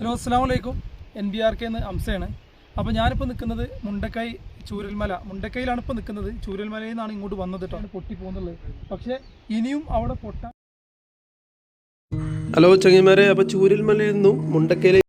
Hello അസ്സാം വലൈക്കും N B R K എന്ന് അംസയാണ്. അപ്പോൾ ഞാനിപ്പോൾ നിൽക്കുന്നത് മുണ്ടക്കൈ ചൂരൽമല. മുണ്ടക്കൈയിലാണ് ഇപ്പോൾ നിൽക്കുന്നത് ചൂരൽമലയിൽ നിന്നാണ് ഇങ്ങോട്ട് വന്നത് കേട്ടോ പൊട്ടി പോകുന്നുള്ളത് പക്ഷേ ഇനിയും അവിടെ പൊട്ടാൻ ഹലോ ചങ്ങന്മാരെ അപ്പോൾ ചൂരൽമലയിൽ നിന്നും മുണ്ടക്കയിലെ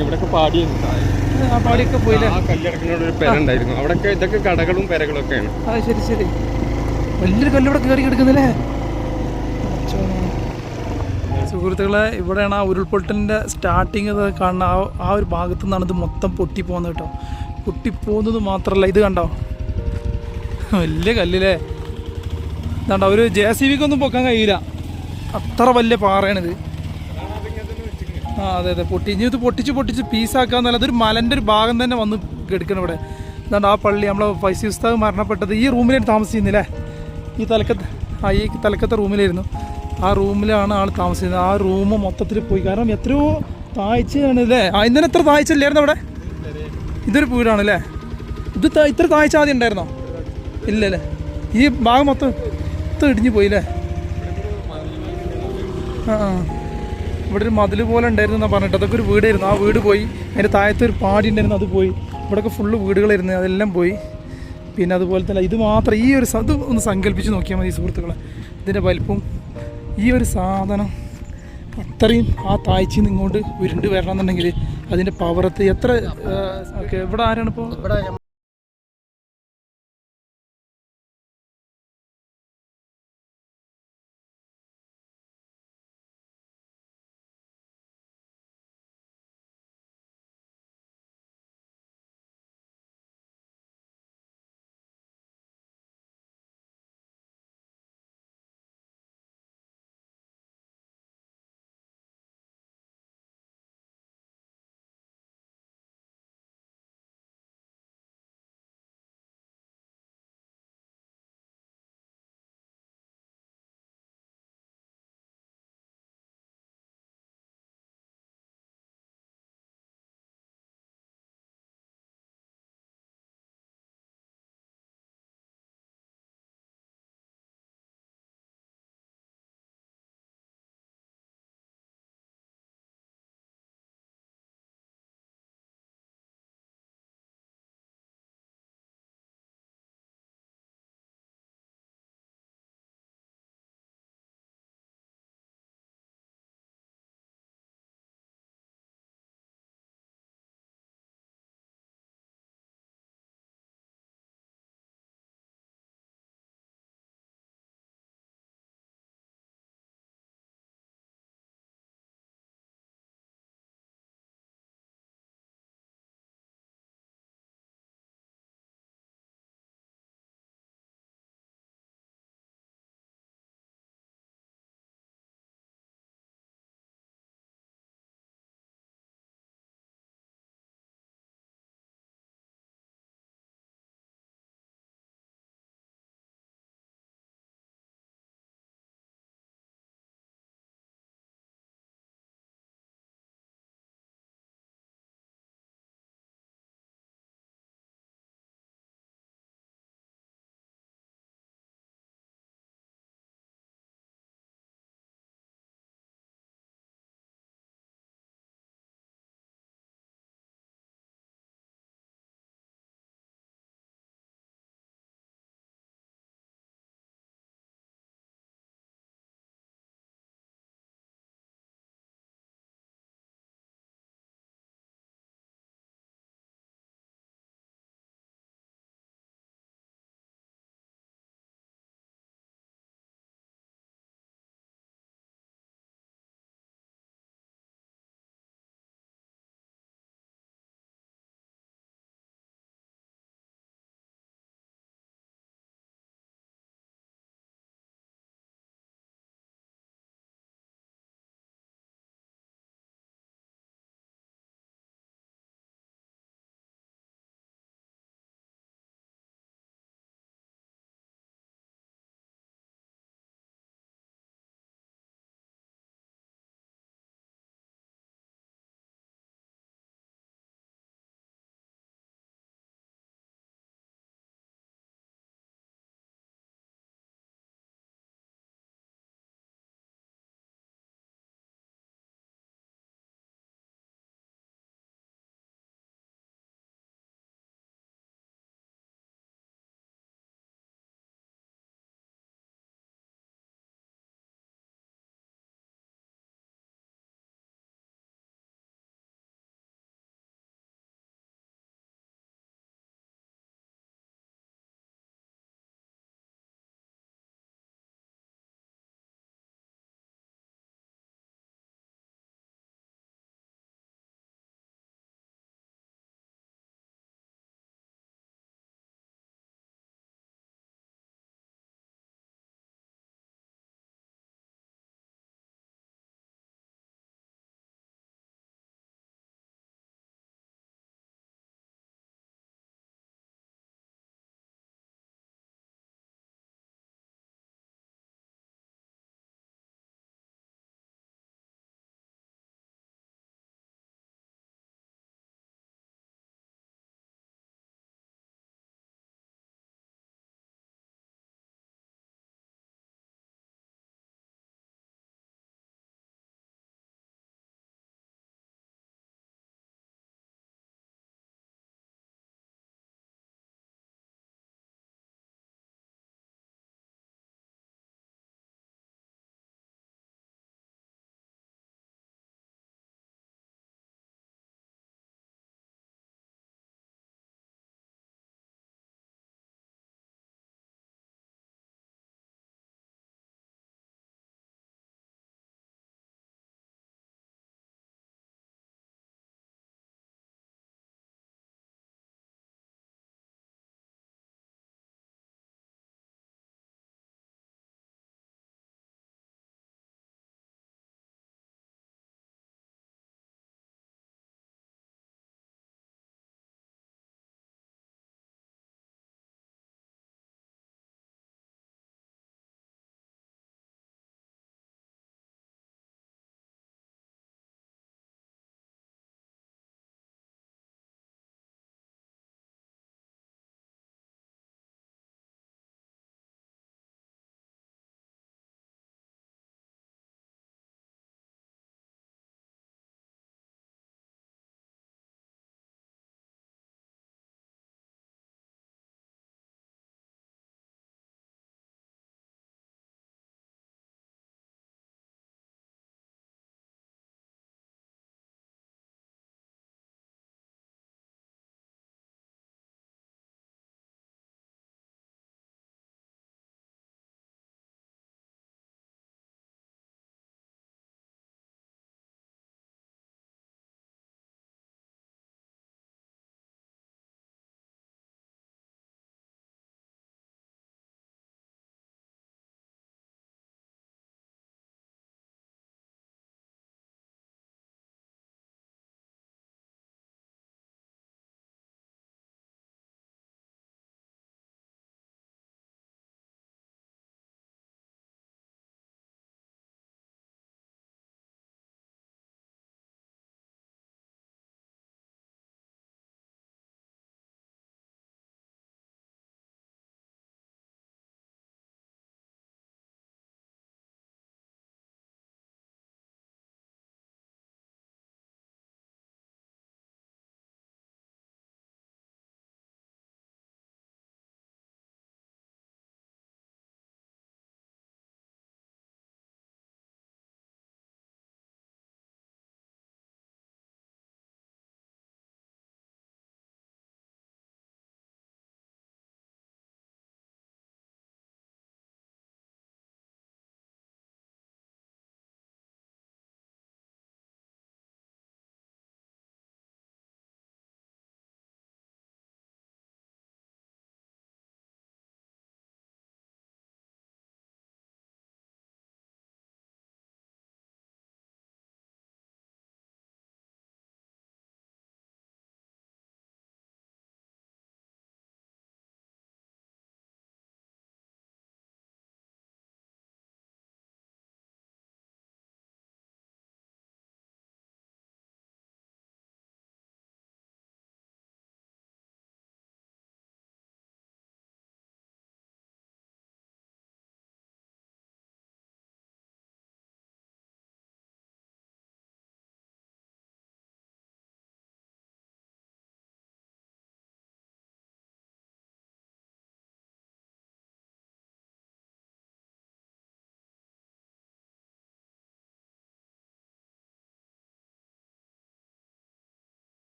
ഇവിടെയൊക്കെ പാടിയുണ്ട് ആ പാടിയൊക്കെ പോയില്ലേ? ആ കല്ലിറക്കുന്ന ഒരു പെര ഉണ്ടായിരുന്നു അവിടെയൊക്കെ ഇതൊക്കെ കടകളും പെരകളും ഒക്കെയാണ് അത് ശരി ശരി. വലിയൊരു കല്ലിവിടെ കയറി കിടക്കുന്നില്ലേ? സുഹൃത്തുക്കളെ ഇവിടെയാണ് ആ ഉരുൾപൊട്ടലിന്റെ സ്റ്റാർട്ടിങ് കാണുന്ന ആ ആ ഒരു ഭാഗത്തു നിന്നാണ് ഇത് മൊത്തം പൊട്ടിപ്പോകുന്നത് കേട്ടോ. പൊട്ടിപ്പോകുന്നത് മാത്രമല്ല ഇത് കണ്ടോ? വലിയ കല്ലില്ലേ? ഇതാണ്ടോ ഒരു ജെ സി ബിക്കൊന്നും പൊക്കാൻ കഴിയില്ല. അത്ര വലിയ പാറയാണിത്. ആ അതെ അതെ. പൊട്ടി ഇനി ഇത് പൊട്ടിച്ച് പൊട്ടിച്ച് പീസാക്കാന്നല്ല അതൊരു മലന്റെ ഒരു ഭാഗം തന്നെ വന്ന് എടുക്കണം ഇവിടെ. എന്താണ്ട് ആ പള്ളി നമ്മളെ ഫൈസി മരണപ്പെട്ടത് ഈ റൂമിലാണ് താമസിക്കുന്നില്ലേ ഈ തലക്കത്ത് ആ ഈ തലക്കത്തെ റൂമിലായിരുന്നു. ആ റൂമിലാണ് ആൾ താമസിക്കുന്നത് ആ റൂം മൊത്തത്തിൽ പോയി. കാരണം എത്രയോ താഴ്ചയാണ് ആ ഇന്നലെ എത്ര താഴ്ച ഇല്ലായിരുന്നു അവിടെ? ഇതൊരു വീടാണ് അല്ലേ ഇത് ഇത്ര താഴ്ച ആദ്യം ഉണ്ടായിരുന്നോ? ഇല്ലല്ലേ ഈ ഭാഗം മൊത്തം ഇടിഞ്ഞു പോയില്ലേ ആ ആ. ഇവിടെ ഒരു മതിൽ പോലെ ഉണ്ടായിരുന്നു എന്നാ പറഞ്ഞിട്ട്. അതൊക്കെ ഒരു വീടായിരുന്നു. ആ വീട് പോയി. അതിന്റെ താഴത്തെ ഒരു പാടി ഉണ്ടായിരുന്നു. അത് പോയി. ഇവിടെയൊക്കെ ഫുള്ള് വീടുകളായിരുന്നു അതെല്ലാം പോയി. പിന്നെ അതുപോലെ തന്നെ ഇത് മാത്രം ഈ ഒരു ഇത് ഒന്ന് സങ്കല്പിച്ച് നോക്കിയാൽ മതി സുഹൃത്തുക്കളെ. ഇതിന്റെ വലിപ്പം ഈ ഒരു സാധനം അത്രയും ആ താഴ്ചയിൽ നിന്ന് ഇങ്ങോട്ട് ഉരുണ്ട് വരണം എന്നുണ്ടെങ്കിൽ അതിന്റെ പവറത്ത് എത്ര ഓക്കെ. ഇവിടെ ആരാണ് ഇപ്പോ ഇവിടെ